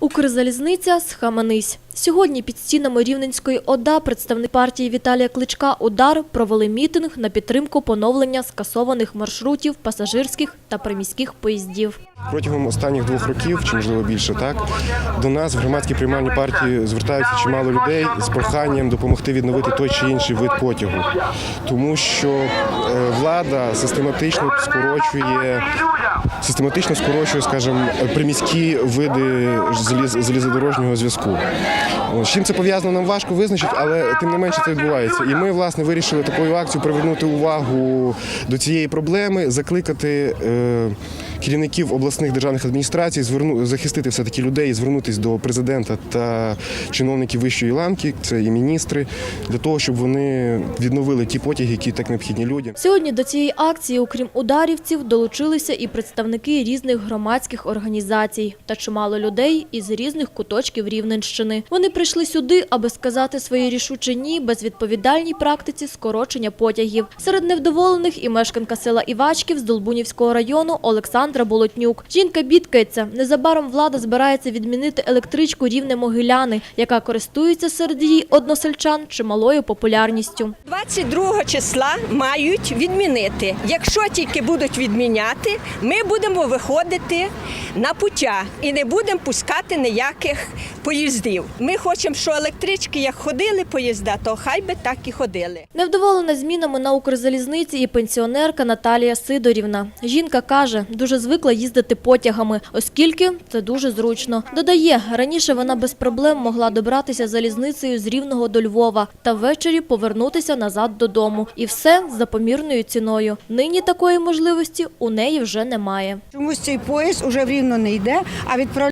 Укрзалізниця схаменись. Сьогодні під стінами Рівненської ОДА представник партії Віталія Кличка «Удар» провели мітинг на підтримку поновлення скасованих маршрутів пасажирських та приміських поїздів. Протягом останніх двох років, чи можливо більше, так до нас в громадській приймальній партії звертаються чимало людей з проханням допомогти відновити той чи інший вид потягу, тому що е, влада систематично скорочує, систематично скорочує, скажімо, приміські види заліз- залізодорожнього зв'язку. З чим це пов'язано, нам важко визначити, але тим не менше це відбувається. І ми, власне, вирішили такою акцією привернути увагу до цієї проблеми, закликати е, керівників обласних державних адміністрацій зверну, захистити все-таки людей, і звернутися до президента та чиновників вищої ланки, це і міністри, для того, щоб вони відновили ті потяги, які так необхідні людям. Сьогодні до цієї акції, окрім ударівців, долучилися і представники різних громадських організацій та чимало людей із різних куточків Рівненщини. Вони прийшли сюди, аби сказати своє рішуче ні безвідповідальній практиці скорочення потягів. Серед невдоволених і мешканка села Івачків з Долбунівського району Олександра Болотнюк. Жінка бідкається. Незабаром влада збирається відмінити електричку рівне Могиляни, яка користується серед її односельчан чималою популярністю. 22 числа мають відмінити. Якщо тільки будуть відміняти, ми будемо виходити на пуття і не будемо пускати ніяких поїздів. Ми хочемо, що електрички, як ходили поїзда, то хай би так і ходили. Невдоволена змінами на Укрзалізниці і пенсіонерка Наталія Сидорівна. Жінка каже, дуже звикла їздити потягами, оскільки це дуже зручно. Додає, раніше вона без проблем могла добратися залізницею з Рівного до Львова та ввечері повернутися назад додому. І все за помірною ціною. Нині такої можливості у неї вже немає. Чомусь цей поїзд уже в Рівно не йде, а відправляє